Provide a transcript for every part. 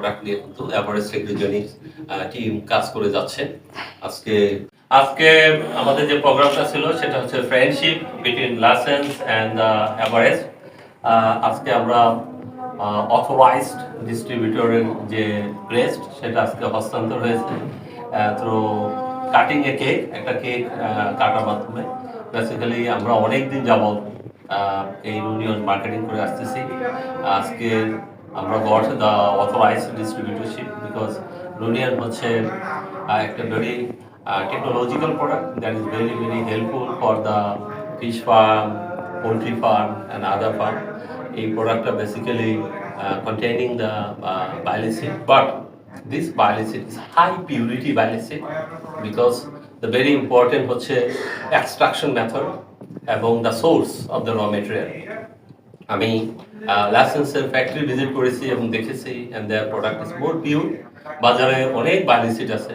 Product নিয়ে কিন্তু Everest সেক্রেটারিক্স team কাজ করে যাচ্ছে। আজকে আজকে আমাদের যে প্রোগ্রামটা ছিল, সেটা হচ্ছে friendship between Lasons and Everest আজকে আমরা অথরাইজড ডিস্ট্রিবিউটরের যে ক্রেস্ট সেটা আজকে হস্তান্তর হয়েছে। থ্রু কাটিং এ কেক একটা কেক কাটার মাধ্যমে। বেসিক্যালি আমরা অনেক দিন যাবত এই ইউনিয়ন মার্কেটিং করে আসতেছি। আজকে আমরা got the authorise distributorship because union হচ্ছে একটা very technological product that is very very helpful for the fish farm poultry farm and other farm এই প্রোডাক্টটা basically containing the biolicid but this biolicid is high purity biolicid because the very important হচ্ছে extraction method এবং the source of the raw material. আমি লাইসেন্সের factory visit করেছি এবং দেখেছি and their product is more pure বাজারে অনেক biolicid আছে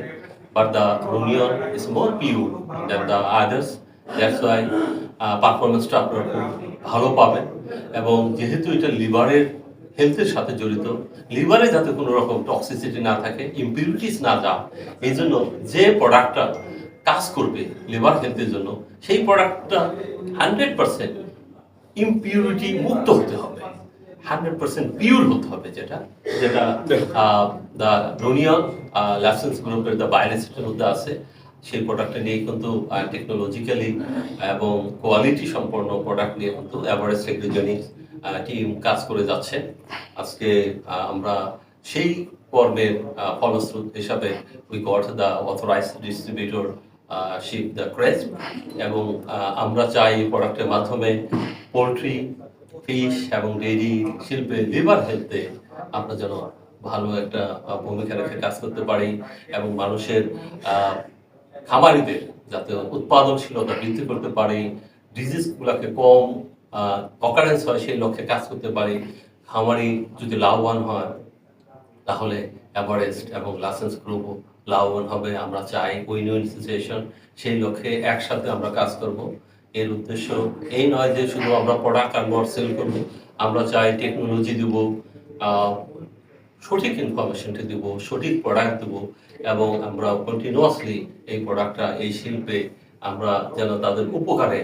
but the Runion is more pure than the others that's why পারফরমেন্সটা আপনারা খুব ভালো পাবেন। এবং যেহেতু এটা লিভারের হেলথের সাথে জড়িত, লিভারে যাতে কোনো রকম টক্সিসিটি না থাকে ইম্পিউরিটিস না যা এই জন্য যে প্রোডাক্টটা কাজ করবে লিভার হেলথের জন্য, সেই প্রোডাক্টটা হান্ড্রেড পার্সেন্ট ইম্পিউরিটি মুক্ত হতে হবে। হান্ড্রেড পার্সেন্ট পিওর হতে হবে যেটা। যেটা দ্য ডোনিয়ন লাইসেন্স গ্রুপের দ্য বায়োলিসিটের মধ্যে আছে। সেই প্রোডাক্টটা নিয়ে কিন্তু টেকনোলজিক্যালি এবং কোয়ালিটি সম্পন্ন প্রোডাক্ট নিয়ে কিন্তু এভারেস্ট টেকনোজনিক্স টিম কাজ করে যাচ্ছে। আজকে আমরা সেই কর্মের আহ, ফলশ্রুত হিসাবে we got the authorise distributorship the craze এবং আমরা চাই প্রোডাক্টের মাধ্যমে পোলট্রি ফিশ এবং ডেইরি শিল্পে লিভার হেলথে আমরা যেন ভালো একটা ভূমিকা রেখে কাজ করতে পারি এবং মানুষের খামারিদের যাতে উৎপাদনশীলতা বৃদ্ধি করতে পারি ডিজিজগুলোকে কম অকারেন্স হয় সেই লক্ষ্যে কাজ করতে পারি। খামারি যদি লাভবান হয়, তাহলে এভারেস্ট এবং লাইসেন্স গ্রুপও লাভবান হবে। আমরা চাই উইন উইন সিচুয়েশন সেই লক্ষ্যে একসাথে আমরা কাজ করব। এর উদ্দেশ্য এই নয় যে শুধু আমরা প্রোডাক্ট আর সেল করব, আমরা চাই টেকনোলজি দিব সঠিক ইনফরমেশনটা দিব, সঠিক প্রোডাক্ট দেব, এবং আমরা কন্টিনিউয়াসলি এই প্রোডাক্টটা এই শিল্পে আমরা যেন তাদের উপকারে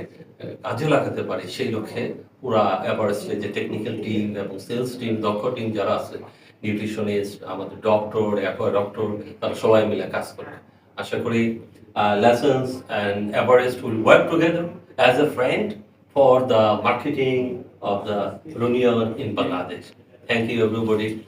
কাজে লাগাতে পারি। সেই লক্ষ্যে পুরা এভারেস্টের যে টেকনিক্যাল টিম এবং সেলস টিম দক্ষ টিম যারা আছে নিউট্রিশনিস্ট আমাদের ডক্টর অ্যাকোয়া ডক্টর তারা সবাই মিলে কাজ করে আশা করি Lessons and Everest will work together as a friend for the marketing of the Colonial in Bangladesh. Thank you, everybody.